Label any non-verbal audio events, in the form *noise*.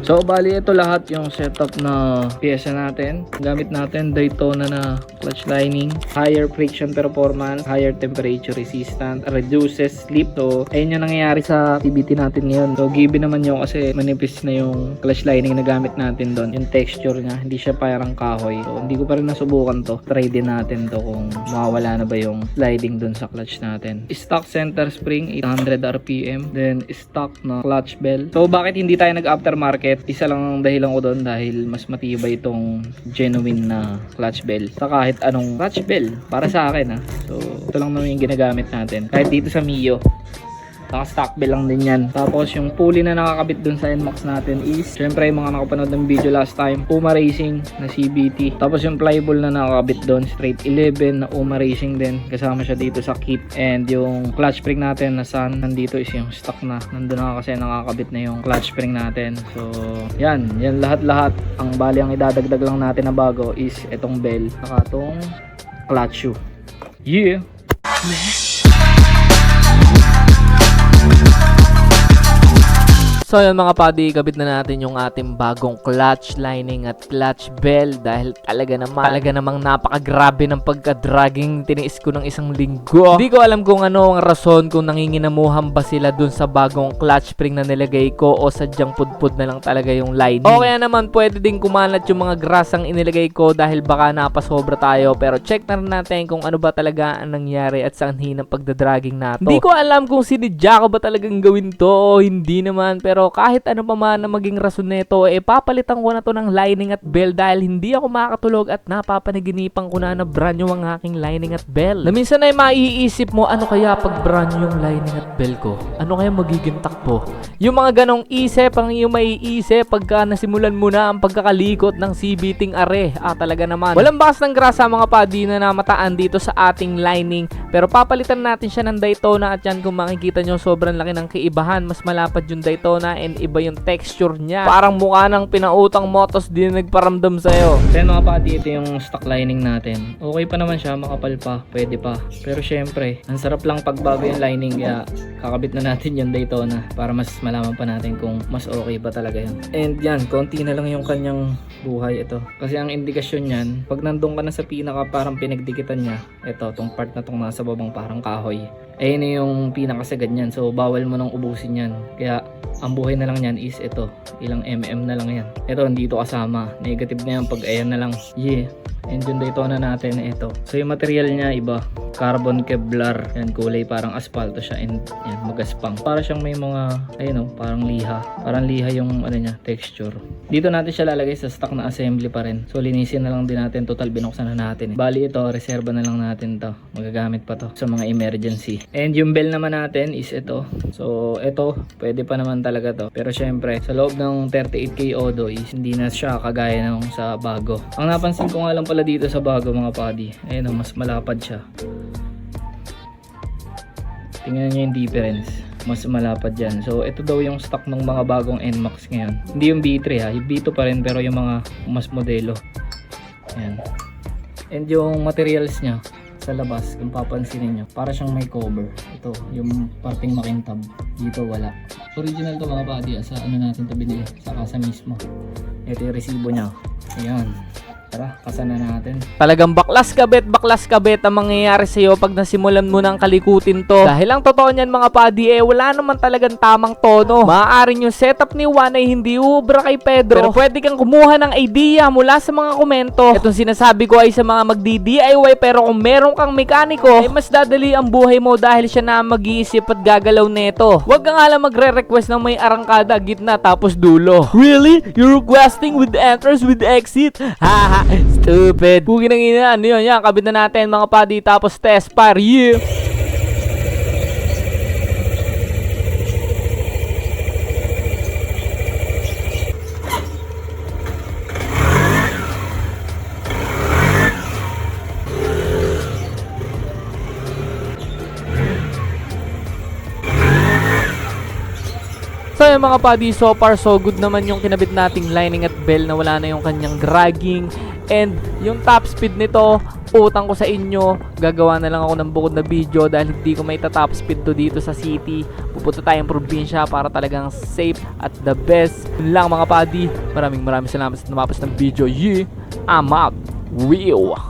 So, bali ito lahat yung setup na pyesa natin. Gamit natin Daytona na clutch lining, higher friction performance, higher temperature resistant, reduces slip. So, ayun yung nangyayari sa TBT natin ngayon. So, given naman yung kasi manipis na yung clutch lining na gamit natin doon. Yung texture niya, hindi siya parang kahoy. So, hindi ko pa rin nasubukan to. Try din natin to kung mawawala na ba yung sliding doon sa clutch natin. Stock center spring, 800 RPM. Then, stock na clutch bell. So, bakit hindi tayo nag-aftermarket? Isa lang ang dahilan ko doon dahil mas matibay itong genuine na clutch bell sa kahit anong clutch bell para sa akin ah. So, ito lang naman yung ginagamit natin. Kahit dito sa Mio. Naka stock bell lang din yan. Tapos yung pulley na nakakabit dun sa NMAX natin is syempre yung mga nakapanood ng video last time Puma Racing na CBT. Tapos yung flyball na nakakabit dun straight 11 na Puma Racing din. Kasama siya dito sa kit. And yung clutch spring natin na Sun nandito is yung stock na. Nandun na kasi nakakabit na yung clutch spring natin. So yan. Yan lahat-lahat. Ang bali ang idadagdag lang natin na bago is itong bell. Saka itong clutch shoe. Yeah! So yun mga padi, kabit na natin yung ating bagong clutch lining at clutch bell dahil talaga naman, talaga namang napakagrabe ng pagka-dragging tiniis ko ng isang linggo. Hindi ko alam kung ano ang rason kung nanginginamuhan ba sila dun sa bagong clutch spring na nilagay ko o sadyang pudpud na lang talaga yung lining. O kaya naman pwede din kumalat yung mga grasang inilagay ko dahil baka napasobra tayo pero check na rin natin kung ano ba talaga ang nangyari at saan hinang pagdadragging nato. Hindi ko alam kung sinidya ko ba talagang gawin to o hindi naman pero kahit ano pa man na maging rason nito eh papalitan ko na to ng lining at bell dahil hindi ako makakatulog at napapanaginipan ko na na brand new ang aking lining at bell. Na minsan ay maiisip mo ano kaya pag brand new yung lining at bell ko? Ano kaya magiging takbo? Yung mga ganong isip ang iyong maiisip pagka nasimulan mo na ang pagkakalikot ng CBTing are. Ah talaga naman. Walang bakas ng grasa mga padi na namataan dito sa ating lining pero papalitan natin siya ng Daytona at yan kung makikita nyo sobrang laki ng kaibahan. Mas malapad yung Daytona and iba yung texture niya. Parang mukha ng pinautang motos din nagparamdam sa'yo. Then mga pati, ito yung stock lining natin. Okay pa naman siya, makapal pa, pwede pa. Pero syempre, ang sarap lang pagbago yung lining kaya kakabit na natin yung Daytona para mas malaman pa natin kung mas okay ba talaga yun. And yan, konti na lang yung kanyang buhay ito. Kasi ang indikasyon yan, pag nandun ka na sa pinaka parang pinagdikitan niya, ito, tong part na tong nasa babang parang kahoy. Ayun na yung pinakasagad niyan. So, bawal mo nang ubusin yan. Kaya, ang buhay na lang yan is ito. Ilang mm na lang yan. Ito, dito kasama. Negative na yan pag ayan na lang. Yeah. And yung Daytona natin na ito. So, yung material niya iba. Carbon Kevlar. Yan, kulay parang asfalto siya. And yan, magaspang. Para siyang may mga, ayun o, parang liha. Parang liha yung ano niya, texture. Dito natin siya lalagay sa stock na assembly pa rin. So, linisin na lang din natin. Total, binuksan na natin. eh. Bali ito, reserva na lang natin to. Magagamit pa to sa mga emergency. And yung bell naman natin is ito. So, ito, pwede pa naman talaga to. Pero syempre, sa loob ng 38K Odo is hindi na siya kagaya nung sa bago. Ang napansin ko nga lang pala dito sa bago mga padi, ayun o, mas malapad siya. Tingnan nyo yung difference. Mas malapad yan. So, ito daw yung stock ng mga bagong NMAX ngayon. Hindi yung B3 ha. Yung B2 pa rin pero yung mga mas modelo. Ayan. And yung materials niya sa labas, kung papansinin nyo, para siyang may cover. Ito, yung parting makintab. Dito wala. Original to mga buddy, ah, sa ano natin to binili, sa kasa mismo. Ito yung resibo niya. Ayan. Tara, kasa na natin. Talagang baklas kabet, baklas kabet ang mangyayari sa'yo pag nasimulan mo nang kalikutin to. Dahil ang totoo niyan mga padi, eh wala naman talagang tamang tono. Maaaring yung setup ni Juan ay hindi ubra kay Pedro. Pero pwede kang kumuha ng idea mula sa mga komento. Itong sinasabi ko ay sa mga magdi-DIY pero kung meron kang mekaniko, ay mas dadali ang buhay mo dahil siya na mag-iisip at gagalaw neto. Huwag ka nga lang magre-request ng may arangkada, gitna tapos dulo. Really? You're requesting with entrance with exit? Haha, *laughs* stupid. Pugi ng ina, ano yun? Yan, kabit na natin mga padi tapos test fire. Yeah! Mga padi, so far so good naman yung kinabit nating lining at bell na wala na yung kanyang dragging. And yung top speed nito, utang ko sa inyo, gagawa na lang ako ng bukod na video dahil hindi ko may top speed to dito sa city. Pupunta tayong probinsya para talagang safe at the best. Yun lang mga padi, maraming maraming salamat sa namapos ng video. Yeah, I'm out. Wheel.